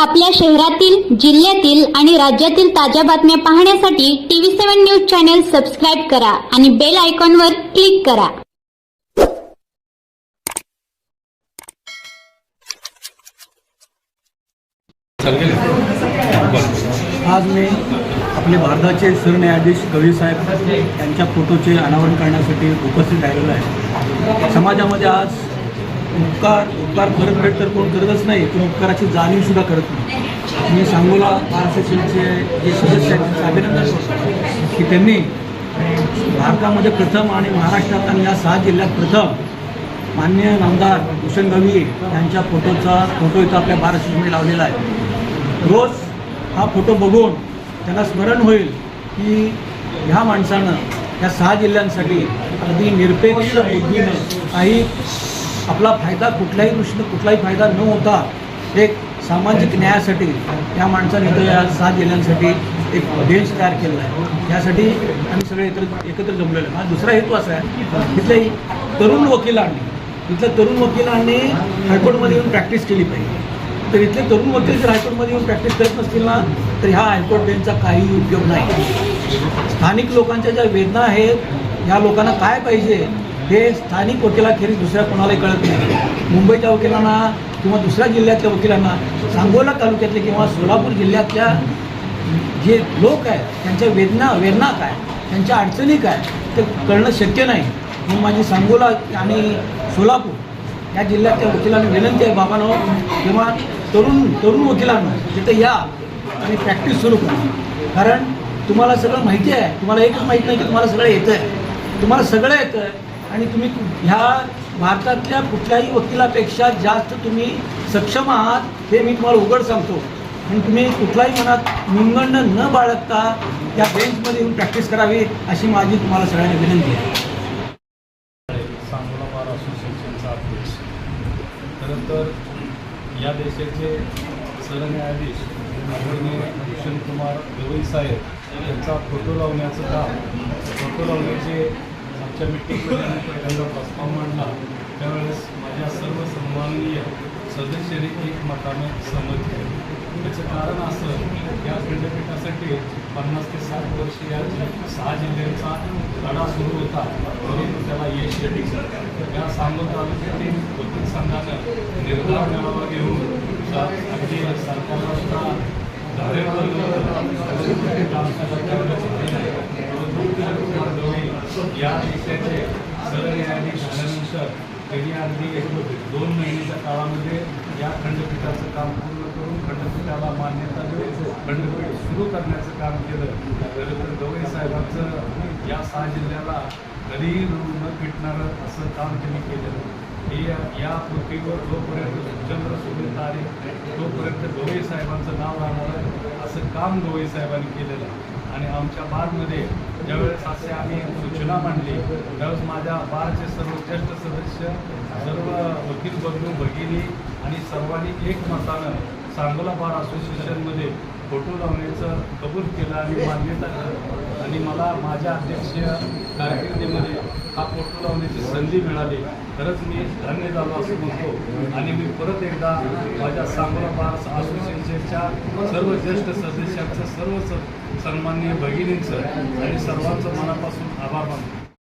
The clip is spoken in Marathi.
आपल्या शहरातील जिल्ह्यातील आणि राज्यातील ताज्या बातम्या पाहण्यासाठी TV seven news channel subscribe करा आणि बेल आयकॉनवर क्लिक करा. आज मी आपले भारताचे सरन्यायाधीश गवई साहेब यांच्या फोटोचे अनावरण करण्यासाठी उपस्थित राहिलेलो आहे. समाजामध्ये आज उपकार उपकार करत भेट तर कोण करतच नाही पण उपकाराची जाणीवसुद्धा करत नाही. मी सांगोला एस असोसिएशनचे जे सदस्य आहेत त्यांचं अभिनंदन करतो. की त्यांनी भारतामध्ये प्रथम आणि महाराष्ट्रात आणि या सहा जिल्ह्यात प्रथम मान्य नामदार भूषण गवई यांच्या फोटोचा फोटो इथं आपल्या बार लावलेला आहे. रोज हा फोटो बघून त्यांना स्मरण होईल की ह्या माणसानं या सहा जिल्ह्यांसाठी अगदी निरपेक्ष बुद्धीनं काही आपला फायदा कुठल्याही दृष्टीनं कुठलाही फायदा न होता एक सामाजिक न्यायासाठी या माणसाने इथं या सहा जिल्ह्यांसाठी एक बेंच तयार केलेला आहे. यासाठी आम्ही सगळे एकत्र एकत्र जमलेलो आहे. माझा दुसरा हेतू असा आहे इथले तरुण वकिलांनी इथल्या तरुण वकिलांनी हायकोर्टमध्ये येऊन प्रॅक्टिस केली पाहिजे. तर इथले तरुण वकील जर हायकोर्टमध्ये येऊन प्रॅक्टिस करत नसतील ना तर ह्या हायकोर्ट बेंचचा काही उपयोग नाही. स्थानिक लोकांच्या ज्या वेदना आहेत ह्या लोकांना काय पाहिजे? हे स्थानिक वकिलाखेरीज दुसऱ्या कोणालाही कळत नाही. मुंबईच्या वकिलांना किंवा दुसऱ्या जिल्ह्यातल्या वकिलांना सांगोला तालुक्यातले किंवा सोलापूर जिल्ह्यातल्या जे लोक आहेत त्यांच्या वेदना वेदना काय त्यांच्या अडचणी काय ते कळणं शक्य नाही. म्हणून माझी सांगोला आणि सोलापूर या जिल्ह्यातल्या वकिलांना विनंती आहे बाबांनो किंवा तरुण तरुण वकिलांना तिथं या आणि प्रॅक्टिस सुरू करा. कारण तुम्हाला सगळं माहिती आहे तुम्हाला एकच माहीत नाही की तुम्हाला सगळं येतं आहे तुम्हाला सगळं येतं आहे आणि तुम्ही ह्या भारतातल्या कुठल्याही वकिलापेक्षा जास्त तुम्ही सक्षम आहात हे मी तुम्हाला उघड सांगतो. आणि तुम्ही कुठलाही मनात मुंगंड न बाळगता त्या बेंचमध्ये येऊन प्रॅक्टिस करावी अशी माझी तुम्हाला सगळ्यांना विनंती आहे. सांगोला बार असोसिएशनचा अध्यक्ष. खरं तर या देशाचे सरन्यायाधीश माननीय भूषण कुमार गवई साहेब यांचा फोटो लावण्याचं काम फोटो लावण्याचे आमच्या मिटिंगमध्ये आम्ही पहिल्यांदा प्रस्ताव मांडला. त्यावेळेस माझ्या सर्व सन्माननीय सदस्यांनी एकमताने सहमत केले. त्याचं कारण असं की या खंडपीठासाठी पन्नास ते साठ वर्ष या सहा जिल्ह्यांचा लढा सुरू होता परंतु त्याला यश येते या सांगोल तालुक्यातील वकील संघानं निर्धार मेळावा घेऊन अगदी सरकारला सुद्धा धारेवर लावलं. त्याच्यामध्ये काम करत त्यावेळेस झालेलं आहे. परंतु कुमार गवई या देशाचे सरन्यायाधीश झाल्यानंतर त्यांनी अगदी एक दोन महिन्याच्या काळामध्ये या खंडपीठाचं काम पूर्ण करून खंडपीठाला मान्यता देऊन खंडपीठ सुरू करण्याचं काम केलं. खरं तर गवई साहेबांचं या सहा जिल्ह्याला कधीही न फिटणारं असं काम त्यांनी केलेलं हे या- या पृथ्वीवर जोपर्यंत चंद्र सुनील तारे तोपर्यंत गवई साहेबांचं नाव राहणार असं काम गवई साहेबांनी केलेलं आहे. आणि आमच्या बारमध्ये ज्यावेळेस असे आम्ही सूचना मांडली त्यावेळेस माझ्या बारचे सर्व ज्येष्ठ सदस्य सर्व वकील बंधू भगिनी आणि सर्वांनी एकमतानं सांगोला बार असोसिएशनमध्ये फोटो लावण्याचं कबूल केलं आणि मान्यता आणि मला माझ्या अध्यक्षीय कारकिर्दीमध्ये हा फोटो लावण्याची संधी मिळाली. खरंच मी धन्य झालो असं म्हणतो. आणि मी परत एकदा माझ्या सांगोला बार आमच्या सर्व ज्येष्ठ सदस्यांचं सर्व स- सन्माननीय भगिनींचं आणि सर्वांचं मनापासून आभार मानतो.